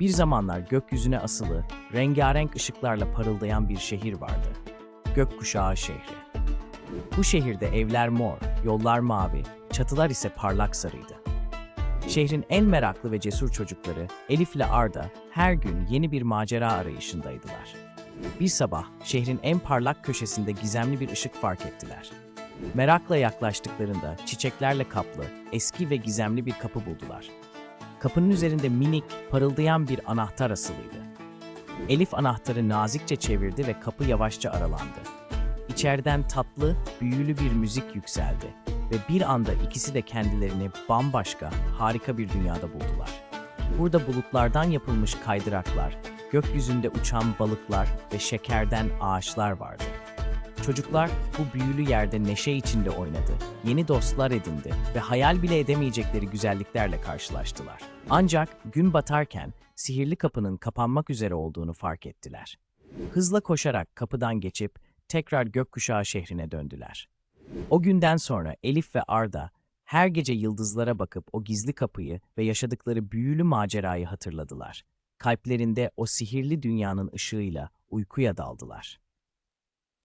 Bir zamanlar gökyüzüne asılı, rengarenk ışıklarla parıldayan bir şehir vardı. Gökkuşağı şehri. Bu şehirde evler mor, yollar mavi, çatılar ise parlak sarıydı. Şehrin en meraklı ve cesur çocukları Elif ile Arda her gün yeni bir macera arayışındaydılar. Bir sabah şehrin en parlak köşesinde gizemli bir ışık fark ettiler. Merakla yaklaştıklarında çiçeklerle kaplı, eski ve gizemli bir kapı buldular. Kapının üzerinde minik, parıldayan bir anahtar asılıydı. Elif anahtarı nazikçe çevirdi ve kapı yavaşça aralandı. İçeriden tatlı, büyülü bir müzik yükseldi ve bir anda ikisi de kendilerini bambaşka, harika bir dünyada buldular. Burada bulutlardan yapılmış kaydıraklar, gökyüzünde uçan balıklar ve şekerden ağaçlar vardı. Çocuklar bu büyülü yerde neşe içinde oynadı, yeni dostlar edindi ve hayal bile edemeyecekleri güzelliklerle karşılaştılar. Ancak gün batarken sihirli kapının kapanmak üzere olduğunu fark ettiler. Hızla koşarak kapıdan geçip tekrar gökkuşağı şehrine döndüler. O günden sonra Elif ve Arda her gece yıldızlara bakıp o gizli kapıyı ve yaşadıkları büyülü macerayı hatırladılar. Kalplerinde o sihirli dünyanın ışığıyla uykuya daldılar.